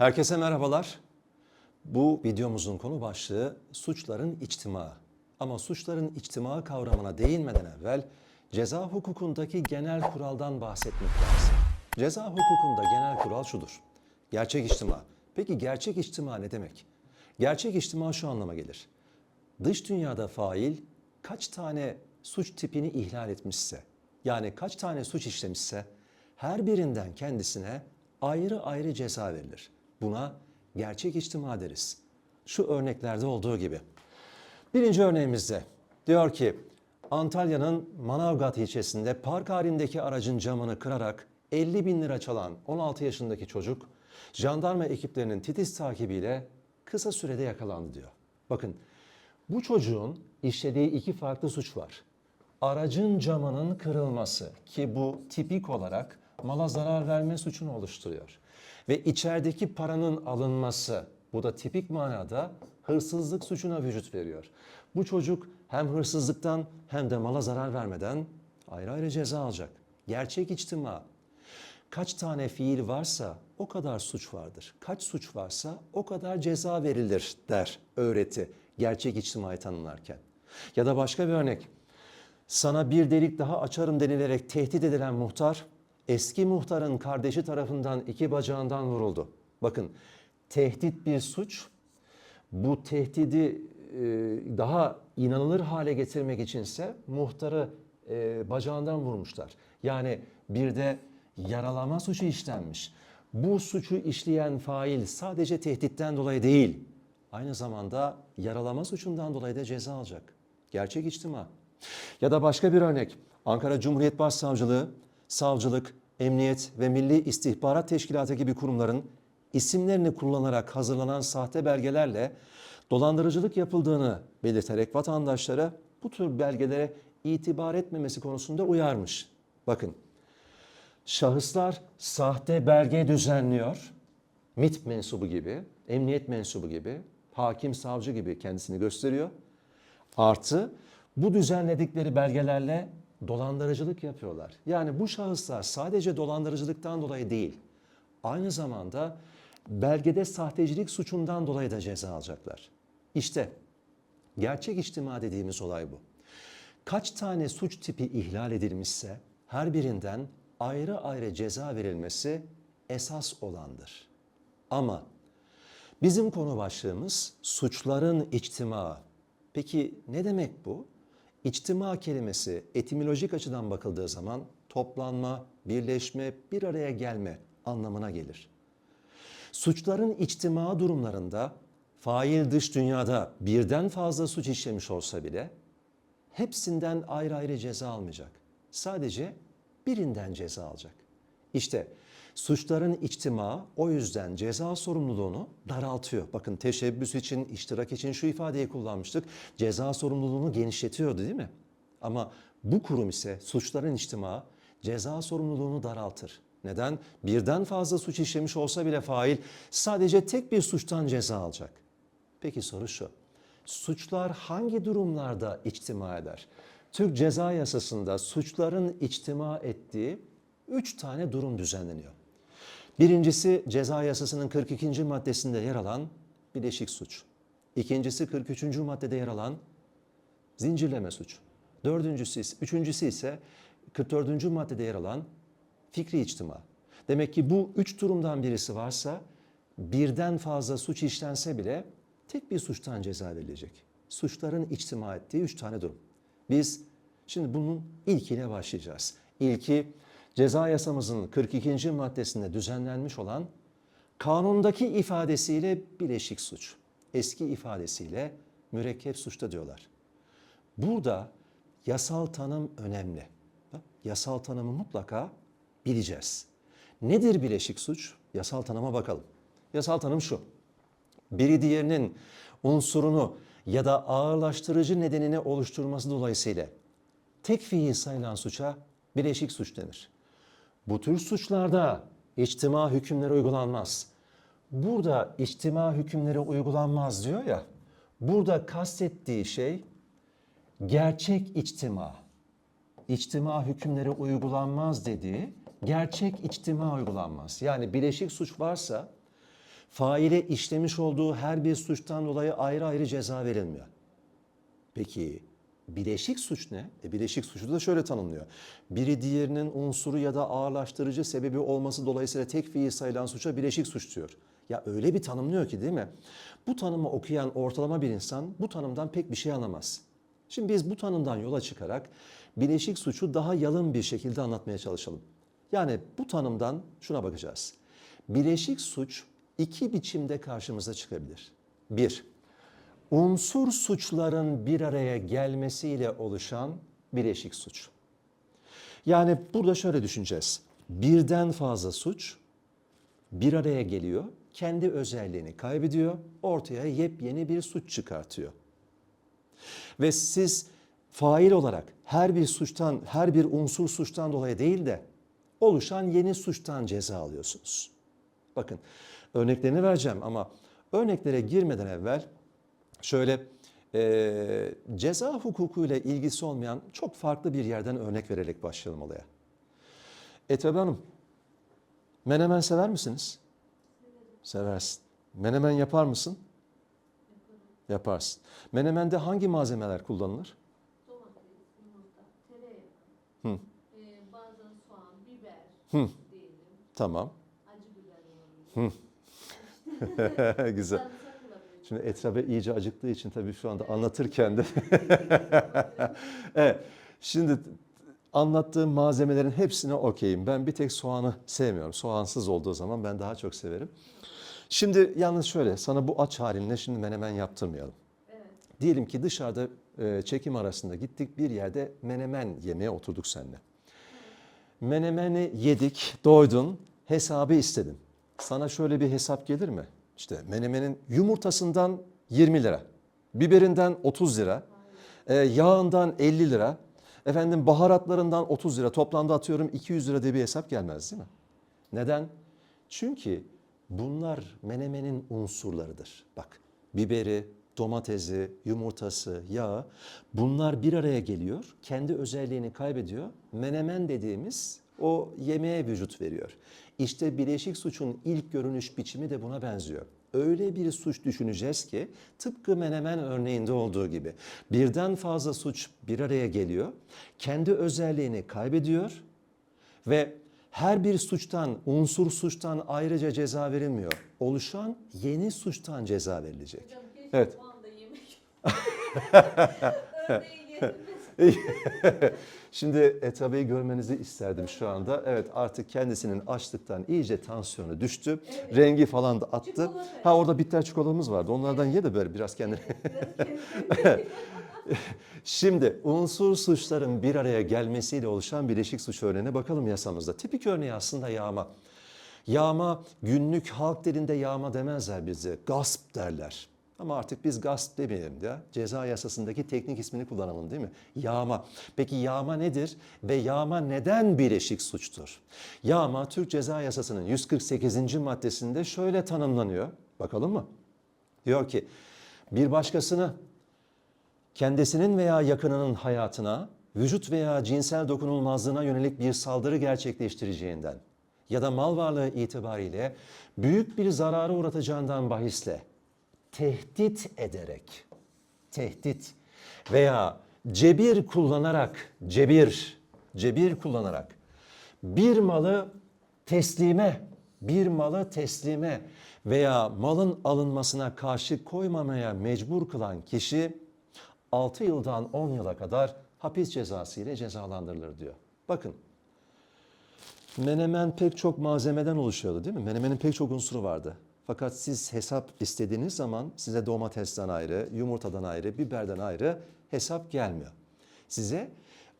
Herkese merhabalar. Bu videomuzun konu başlığı suçların içtimaı. Ama suçların içtimaı kavramına değinmeden evvel ceza hukukundaki genel kuraldan bahsetmek lazım. Ceza hukukunda genel kural şudur. Gerçek içtima. Peki gerçek içtima ne demek? Gerçek içtima şu anlama gelir. Dış dünyada fail kaç tane suç tipini ihlal etmişse, yani kaç tane suç işlemişse her birinden kendisine ayrı ayrı ceza verilir. Buna gerçek içtima deriz. Şu örneklerde olduğu gibi. Birinci örneğimizde diyor ki Antalya'nın Manavgat ilçesinde park halindeki aracın camını kırarak 50 bin lira çalan 16 yaşındaki çocuk jandarma ekiplerinin titiz takibiyle kısa sürede yakalandı diyor. Bakın bu çocuğun işlediği iki farklı suç var. Aracın camının kırılması ki bu tipik olarak mala zarar verme suçunu oluşturuyor. Ve içerideki paranın alınması bu da tipik manada hırsızlık suçuna vücut veriyor. Bu çocuk hem hırsızlıktan hem de mala zarar vermeden ayrı ayrı ceza alacak. Gerçek içtima. Kaç tane fiil varsa o kadar suç vardır. Kaç suç varsa o kadar ceza verilir der öğreti gerçek içtimayı tanımlarken. Ya da başka bir örnek. Sana bir delik daha açarım denilerek tehdit edilen muhtar eski muhtarın kardeşi tarafından iki bacağından vuruldu. Bakın tehdit bir suç. Bu tehdidi e, daha inanılır hale getirmek içinse muhtarı e, bacağından vurmuşlar. Yani bir de yaralama suçu işlenmiş. Bu suçu işleyen fail sadece tehditten dolayı değil, aynı zamanda yaralama suçundan dolayı da ceza alacak. Gerçek içtima. Ya da başka bir örnek. Ankara Cumhuriyet Başsavcılığı, savcılık, emniyet ve Milli İstihbarat Teşkilatı gibi kurumların isimlerini kullanarak hazırlanan sahte belgelerle dolandırıcılık yapıldığını belirterek vatandaşlara bu tür belgelere itibar etmemesi konusunda uyarmış. Bakın, şahıslar sahte belge düzenliyor, MIT mensubu gibi, emniyet mensubu gibi, hakim savcı gibi kendisini gösteriyor. Artı bu düzenledikleri belgelerle dolandırıcılık yapıyorlar. Yani bu şahıslar sadece dolandırıcılıktan dolayı değil, aynı zamanda belgede sahtecilik suçundan dolayı da ceza alacaklar. İşte gerçek içtima dediğimiz olay bu. Kaç tane suç tipi ihlal edilmişse her birinden ayrı ayrı ceza verilmesi esas olandır. Ama bizim konu başlığımız suçların içtimaı. Peki ne demek bu? İçtima kelimesi etimolojik açıdan bakıldığı zaman toplanma, birleşme, bir araya gelme anlamına gelir. Suçların içtima durumlarında fail dış dünyada birden fazla suç işlemiş olsa bile hepsinden ayrı ayrı ceza almayacak. Sadece birinden ceza alacak. İşte suçların içtima o yüzden ceza sorumluluğunu daraltıyor. Bakın teşebbüs için, iştirak için şu ifadeyi kullanmıştık. Ceza sorumluluğunu genişletiyordu değil mi? Ama bu kurum ise suçların içtima ceza sorumluluğunu daraltır. Neden? Birden fazla suç işlemiş olsa bile fail sadece tek bir suçtan ceza alacak. Peki soru şu. Suçlar hangi durumlarda içtima eder? Türk Ceza Yasası'nda suçların içtima ettiği üç tane durum düzenleniyor. Birincisi ceza yasasının 42. maddesinde yer alan bileşik suç. İkincisi 43. maddede yer alan zincirleme suç. Dördüncüsü, üçüncüsü ise 44. maddede yer alan fikri içtima. Demek ki bu üç durumdan birisi varsa birden fazla suç işlense bile tek bir suçtan ceza verilecek. Suçların içtima ettiği üç tane durum. Biz şimdi bunun ilkiyle başlayacağız. İlki ceza yasamızın 42. maddesinde düzenlenmiş olan kanundaki ifadesiyle bileşik suç. Eski ifadesiyle mürekkep suçta diyorlar. Burada yasal tanım önemli. Yasal tanımı mutlaka bileceğiz. Nedir bileşik suç? Yasal tanıma bakalım. Yasal tanım şu. Biri diğerinin unsurunu ya da ağırlaştırıcı nedenini oluşturması dolayısıyla tek fiil sayılan suça bileşik suç denir. Bu tür suçlarda içtima hükümleri uygulanmaz. Burada içtima hükümleri uygulanmaz diyor ya. Burada kastettiği şey gerçek içtima. İçtima hükümleri uygulanmaz dediği gerçek içtima uygulanmaz. Yani bileşik suç varsa Faile işlemiş olduğu her bir suçtan dolayı ayrı ayrı ceza verilmiyor. Peki bileşik suç ne? E, bileşik suçu da şöyle tanımlıyor. Biri diğerinin unsuru ya da ağırlaştırıcı sebebi olması dolayısıyla tek fiil sayılan suça bileşik suç diyor. Ya öyle bir tanımlıyor ki değil mi? Bu tanımı okuyan ortalama bir insan bu tanımdan pek bir şey anlamaz. Şimdi biz bu tanımdan yola çıkarak bileşik suçu daha yalın bir şekilde anlatmaya çalışalım. Yani bu tanımdan şuna bakacağız. Bileşik suç iki biçimde karşımıza çıkabilir. Bir, unsur suçların bir araya gelmesiyle oluşan bileşik suç. Yani burada şöyle düşüneceğiz. Birden fazla suç bir araya geliyor, kendi özelliğini kaybediyor, ortaya yepyeni bir suç çıkartıyor. Ve siz fail olarak her bir suçtan, her bir unsur suçtan dolayı değil de oluşan yeni suçtan ceza alıyorsunuz. Bakın örneklerini vereceğim ama örneklere girmeden evvel şöyle e, ceza hukukuyla ilgisi olmayan çok farklı bir yerden örnek vererek başlayalım olaya. Etebe Hanım, menemen sever misiniz? Seversin. Menemen yapar mısın? Yaparsın. Menemende hangi malzemeler kullanılır? Domates, yumurta, tereyağı, Hı. e, bazen soğan, biber Hı. diyelim, Tamam. acı biber olabilir. Güzel. Şimdi etrafa iyice acıktığı için tabii şu anda anlatırken de. evet. Şimdi anlattığım malzemelerin hepsine okeyim. Ben bir tek soğanı sevmiyorum. Soğansız olduğu zaman ben daha çok severim. Şimdi yalnız şöyle sana bu aç halinle şimdi menemen yaptırmayalım. Evet. Diyelim ki dışarıda e, çekim arasında gittik bir yerde menemen yemeye oturduk seninle. Menemeni yedik, doydun, hesabı istedin. Sana şöyle bir hesap gelir mi? İşte menemenin yumurtasından 20 lira, biberinden 30 lira, e, yağından 50 lira, efendim baharatlarından 30 lira, toplamda atıyorum 200 lira diye bir hesap gelmez değil mi? Neden? Çünkü bunlar menemenin unsurlarıdır. Bak biberi, domatesi, yumurtası, yağı bunlar bir araya geliyor. Kendi özelliğini kaybediyor. Menemen dediğimiz o yemeğe vücut veriyor. İşte bileşik suçun ilk görünüş biçimi de buna benziyor. Öyle bir suç düşüneceğiz ki tıpkı menemen örneğinde olduğu gibi birden fazla suç bir araya geliyor. Kendi özelliğini kaybediyor ve her bir suçtan, unsur suçtan ayrıca ceza verilmiyor. Oluşan yeni suçtan ceza verilecek. Hocam Evet. o anda yemek. Şimdi Etabe'yi görmenizi isterdim şu anda. Evet artık kendisinin açlıktan iyice tansiyonu düştü. Evet. Rengi falan da attı. Çikolata. Ha orada bitter çikolatamız vardı. Onlardan ye de böyle biraz kendine- Şimdi unsur suçların bir araya gelmesiyle oluşan bileşik suç örneğine bakalım yasamızda. Tipik örneği aslında yağma. Yağma günlük halk dilinde yağma demezler bize. Gasp derler. Ama artık biz gasp demeyelim ya. Ceza yasasındaki teknik ismini kullanalım değil mi? Yağma. Peki yağma nedir ve yağma neden bileşik suçtur? Yağma Türk Ceza Yasası'nın 148. maddesinde şöyle tanımlanıyor. Bakalım mı? Diyor ki bir başkasını kendisinin veya yakınının hayatına, vücut veya cinsel dokunulmazlığına yönelik bir saldırı gerçekleştireceğinden ya da mal varlığı itibariyle büyük bir zarara uğratacağından bahisle tehdit ederek, tehdit veya cebir kullanarak, cebir, cebir kullanarak bir malı teslime, bir malı teslime veya malın alınmasına karşı koymamaya mecbur kılan kişi 6 yıldan 10 yıla kadar hapis cezası ile cezalandırılır diyor. Bakın menemen pek çok malzemeden oluşuyordu değil mi? Menemenin pek çok unsuru vardı. Fakat siz hesap istediğiniz zaman size domatesten ayrı, yumurtadan ayrı, biberden ayrı hesap gelmiyor. Size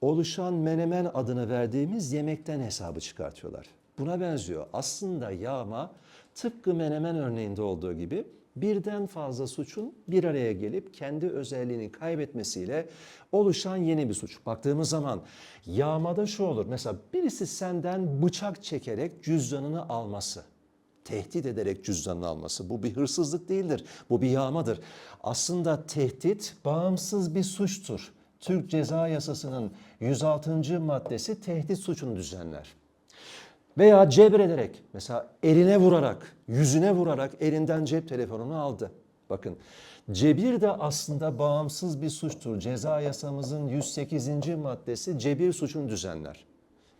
oluşan menemen adını verdiğimiz yemekten hesabı çıkartıyorlar. Buna benziyor. Aslında yağma tıpkı menemen örneğinde olduğu gibi birden fazla suçun bir araya gelip kendi özelliğini kaybetmesiyle oluşan yeni bir suç. Baktığımız zaman yağmada şu olur. Mesela birisi senden bıçak çekerek cüzdanını alması tehdit ederek cüzdanını alması. Bu bir hırsızlık değildir. Bu bir yağmadır. Aslında tehdit bağımsız bir suçtur. Türk Ceza Yasası'nın 106. maddesi tehdit suçunu düzenler. Veya cebrederek, mesela eline vurarak, yüzüne vurarak elinden cep telefonunu aldı. Bakın cebir de aslında bağımsız bir suçtur. Ceza yasamızın 108. maddesi cebir suçunu düzenler.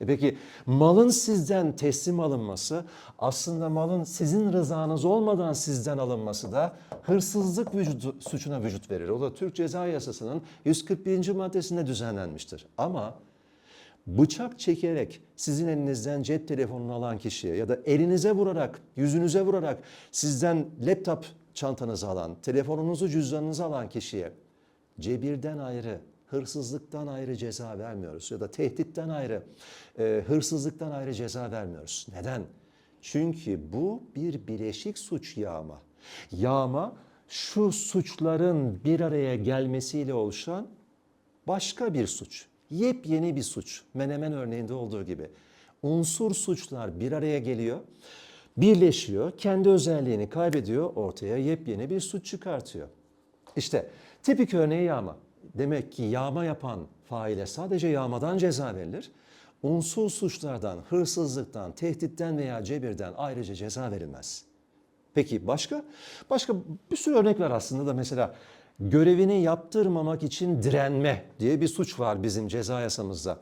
E peki malın sizden teslim alınması aslında malın sizin rızanız olmadan sizden alınması da hırsızlık vücudu, suçuna vücut verir. O da Türk Ceza Yasası'nın 141. maddesinde düzenlenmiştir. Ama bıçak çekerek sizin elinizden cep telefonunu alan kişiye ya da elinize vurarak, yüzünüze vurarak sizden laptop çantanızı alan, telefonunuzu, cüzdanınızı alan kişiye cebirden ayrı, hırsızlıktan ayrı ceza vermiyoruz ya da tehditten ayrı, e, hırsızlıktan ayrı ceza vermiyoruz. Neden? Çünkü bu bir bileşik suç yağma. Yağma şu suçların bir araya gelmesiyle oluşan başka bir suç. Yepyeni bir suç. Menemen örneğinde olduğu gibi. Unsur suçlar bir araya geliyor, birleşiyor, kendi özelliğini kaybediyor, ortaya yepyeni bir suç çıkartıyor. İşte tipik örneği yağma. Demek ki yağma yapan faile sadece yağmadan ceza verilir. Unsur suçlardan, hırsızlıktan, tehditten veya cebirden ayrıca ceza verilmez. Peki başka? Başka bir sürü örnek var aslında da mesela görevini yaptırmamak için direnme diye bir suç var bizim ceza yasamızda.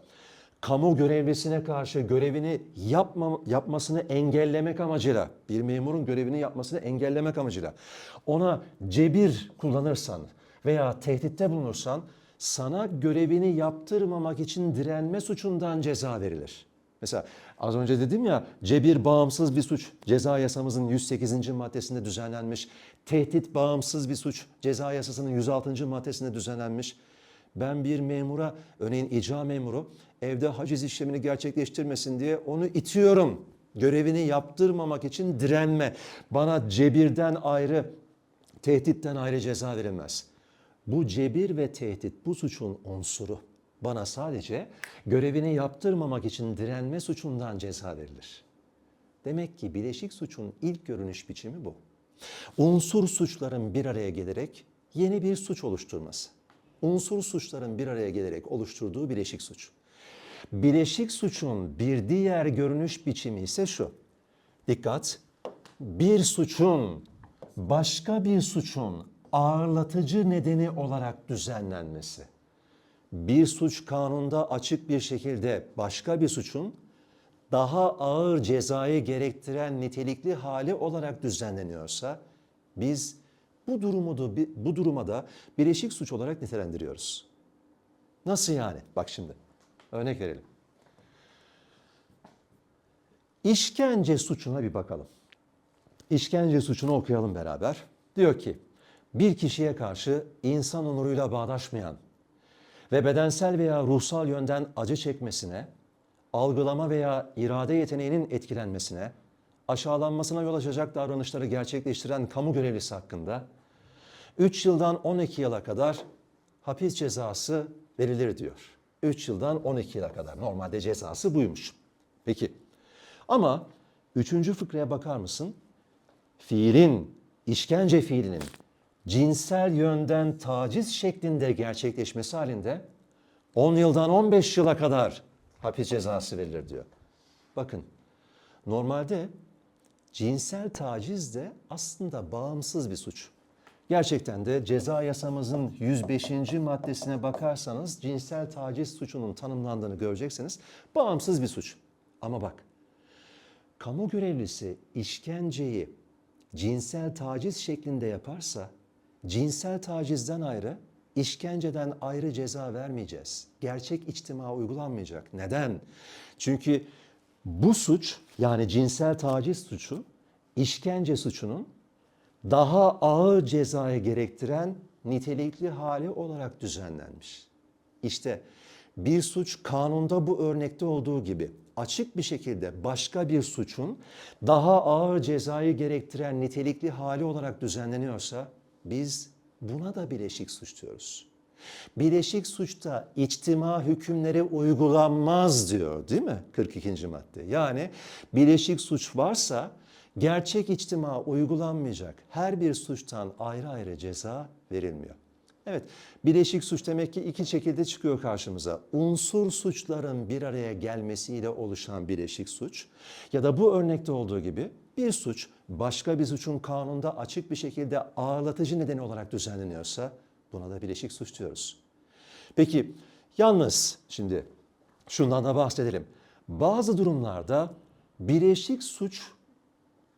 Kamu görevlisine karşı görevini yapma, yapmasını engellemek amacıyla, bir memurun görevini yapmasını engellemek amacıyla ona cebir kullanırsan veya tehditte bulunursan sana görevini yaptırmamak için direnme suçundan ceza verilir. Mesela az önce dedim ya cebir bağımsız bir suç ceza yasamızın 108. maddesinde düzenlenmiş. Tehdit bağımsız bir suç ceza yasasının 106. maddesinde düzenlenmiş. Ben bir memura örneğin icra memuru evde haciz işlemini gerçekleştirmesin diye onu itiyorum. Görevini yaptırmamak için direnme. Bana cebirden ayrı, tehditten ayrı ceza verilmez. Bu cebir ve tehdit bu suçun unsuru. Bana sadece görevini yaptırmamak için direnme suçundan ceza verilir. Demek ki bileşik suçun ilk görünüş biçimi bu. Unsur suçların bir araya gelerek yeni bir suç oluşturması. Unsur suçların bir araya gelerek oluşturduğu bileşik suç. Bileşik suçun bir diğer görünüş biçimi ise şu. Dikkat! Bir suçun başka bir suçun ağırlatıcı nedeni olarak düzenlenmesi. Bir suç kanunda açık bir şekilde başka bir suçun daha ağır cezayı gerektiren nitelikli hali olarak düzenleniyorsa biz bu durumu da bu duruma da bileşik suç olarak nitelendiriyoruz. Nasıl yani? Bak şimdi. Örnek verelim. İşkence suçuna bir bakalım. İşkence suçunu okuyalım beraber. Diyor ki bir kişiye karşı insan onuruyla bağdaşmayan ve bedensel veya ruhsal yönden acı çekmesine, algılama veya irade yeteneğinin etkilenmesine, aşağılanmasına yol açacak davranışları gerçekleştiren kamu görevlisi hakkında 3 yıldan 12 yıla kadar hapis cezası verilir diyor. 3 yıldan 12 yıla kadar. Normalde cezası buymuş. Peki. Ama üçüncü fıkraya bakar mısın? Fiilin, işkence fiilinin cinsel yönden taciz şeklinde gerçekleşmesi halinde 10 yıldan 15 yıla kadar hapis cezası verilir diyor. Bakın normalde cinsel taciz de aslında bağımsız bir suç. Gerçekten de ceza yasamızın 105. maddesine bakarsanız cinsel taciz suçunun tanımlandığını göreceksiniz. Bağımsız bir suç. Ama bak kamu görevlisi işkenceyi cinsel taciz şeklinde yaparsa cinsel tacizden ayrı, işkenceden ayrı ceza vermeyeceğiz. Gerçek içtima uygulanmayacak. Neden? Çünkü bu suç yani cinsel taciz suçu işkence suçunun daha ağır cezayı gerektiren nitelikli hali olarak düzenlenmiş. İşte bir suç kanunda bu örnekte olduğu gibi açık bir şekilde başka bir suçun daha ağır cezayı gerektiren nitelikli hali olarak düzenleniyorsa biz buna da bileşik suç diyoruz. Bileşik suçta içtima hükümleri uygulanmaz diyor değil mi 42. madde? Yani bileşik suç varsa gerçek içtima uygulanmayacak. Her bir suçtan ayrı ayrı ceza verilmiyor. Evet, bileşik suç demek ki iki şekilde çıkıyor karşımıza. Unsur suçların bir araya gelmesiyle oluşan bileşik suç ya da bu örnekte olduğu gibi bir suç başka bir suçun kanunda açık bir şekilde ağırlatıcı nedeni olarak düzenleniyorsa buna da bileşik suç diyoruz. Peki yalnız şimdi şundan da bahsedelim. Bazı durumlarda bileşik suç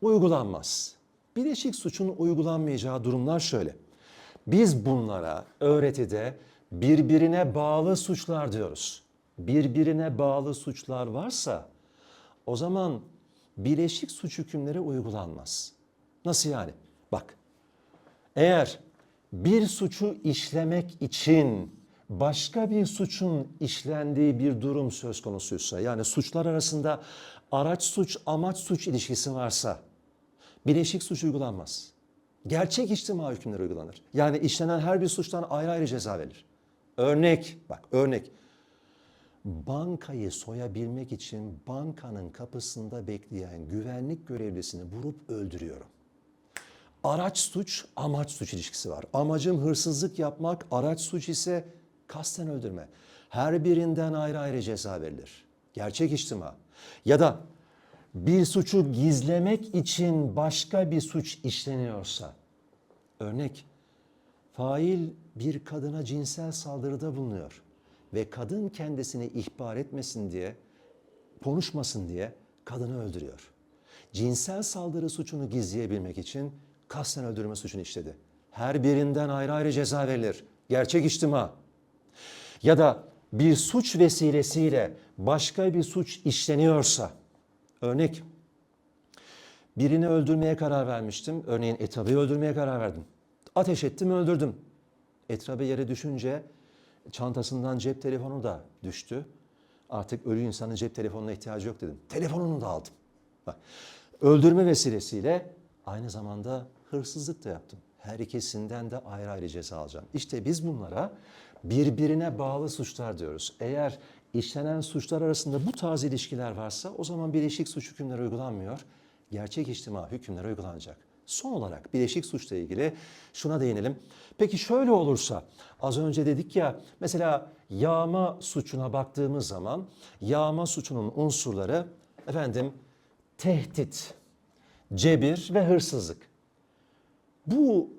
uygulanmaz. Bileşik suçun uygulanmayacağı durumlar şöyle. Biz bunlara öğretide birbirine bağlı suçlar diyoruz. Birbirine bağlı suçlar varsa o zaman bileşik suç hükümleri uygulanmaz. Nasıl yani? Bak. Eğer bir suçu işlemek için başka bir suçun işlendiği bir durum söz konusuysa yani suçlar arasında araç suç amaç suç ilişkisi varsa bileşik suç uygulanmaz. Gerçek içtima hükümleri uygulanır. Yani işlenen her bir suçtan ayrı ayrı ceza verilir. Örnek, bak örnek. Bankayı soyabilmek için bankanın kapısında bekleyen güvenlik görevlisini vurup öldürüyorum. Araç suç, amaç suç ilişkisi var. Amacım hırsızlık yapmak, araç suç ise kasten öldürme. Her birinden ayrı ayrı ceza verilir. Gerçek içtima. Ya da bir suçu gizlemek için başka bir suç işleniyorsa, örnek, fail bir kadına cinsel saldırıda bulunuyor ve kadın kendisini ihbar etmesin diye, konuşmasın diye kadını öldürüyor. Cinsel saldırı suçunu gizleyebilmek için kasten öldürme suçunu işledi. Her birinden ayrı ayrı ceza verilir. Gerçek içtima. Ya da bir suç vesilesiyle başka bir suç işleniyorsa, örnek birini öldürmeye karar vermiştim. Örneğin Etab'ı öldürmeye karar verdim. Ateş ettim öldürdüm. Etrabı yere düşünce çantasından cep telefonu da düştü. Artık ölü insanın cep telefonuna ihtiyacı yok dedim. Telefonunu da aldım. Öldürme vesilesiyle aynı zamanda hırsızlık da yaptım. Her ikisinden de ayrı ayrı ceza alacağım. İşte biz bunlara birbirine bağlı suçlar diyoruz. Eğer işlenen suçlar arasında bu tarz ilişkiler varsa o zaman bileşik suç hükümleri uygulanmıyor. Gerçek içtima hükümleri uygulanacak. Son olarak bileşik suçla ilgili şuna değinelim. Peki şöyle olursa az önce dedik ya mesela yağma suçuna baktığımız zaman yağma suçunun unsurları efendim tehdit, cebir ve hırsızlık. Bu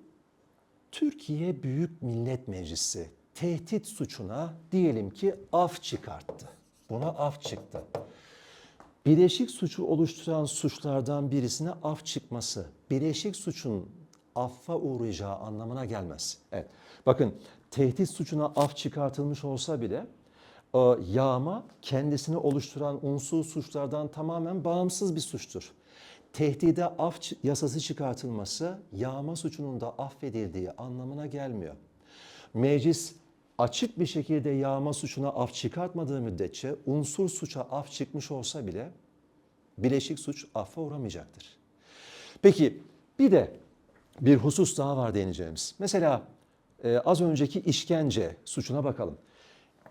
Türkiye Büyük Millet Meclisi tehdit suçuna diyelim ki af çıkarttı. Buna af çıktı. Bileşik suçu oluşturan suçlardan birisine af çıkması, bileşik suçun affa uğrayacağı anlamına gelmez. Evet. Bakın tehdit suçuna af çıkartılmış olsa bile e, yağma kendisini oluşturan unsur suçlardan tamamen bağımsız bir suçtur. Tehdide af yasası çıkartılması yağma suçunun da affedildiği anlamına gelmiyor. Meclis açık bir şekilde yağma suçuna af çıkartmadığı müddetçe unsur suça af çıkmış olsa bile bileşik suç affa uğramayacaktır. Peki bir de bir husus daha var değineceğimiz. Mesela e, az önceki işkence suçuna bakalım.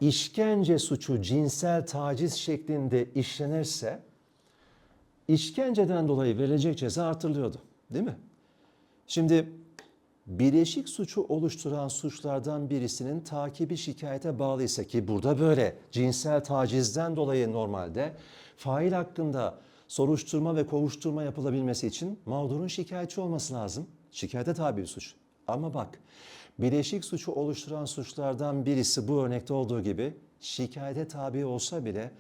İşkence suçu cinsel taciz şeklinde işlenirse işkenceden dolayı verilecek ceza artırılıyordu. Değil mi? Şimdi bileşik suçu oluşturan suçlardan birisinin takibi şikayete bağlıysa ki burada böyle cinsel tacizden dolayı normalde fail hakkında soruşturma ve kovuşturma yapılabilmesi için mağdurun şikayetçi olması lazım. Şikayete tabi bir suç. Ama bak bileşik suçu oluşturan suçlardan birisi bu örnekte olduğu gibi şikayete tabi olsa bile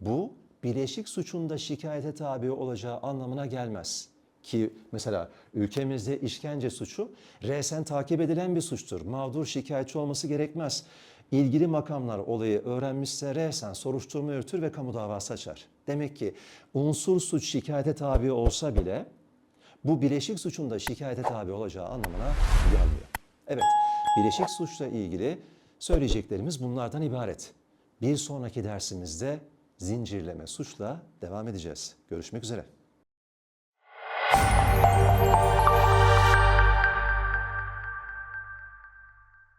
bu bileşik suçun da şikayete tabi olacağı anlamına gelmez. Ki mesela ülkemizde işkence suçu resen takip edilen bir suçtur. Mağdur şikayetçi olması gerekmez. İlgili makamlar olayı öğrenmişse resen soruşturma yürütür ve kamu davası açar. Demek ki unsur suç şikayete tabi olsa bile bu bileşik suçun da şikayete tabi olacağı anlamına gelmiyor. Evet, bileşik suçla ilgili söyleyeceklerimiz bunlardan ibaret. Bir sonraki dersimizde zincirleme suçla devam edeceğiz. Görüşmek üzere. Bye.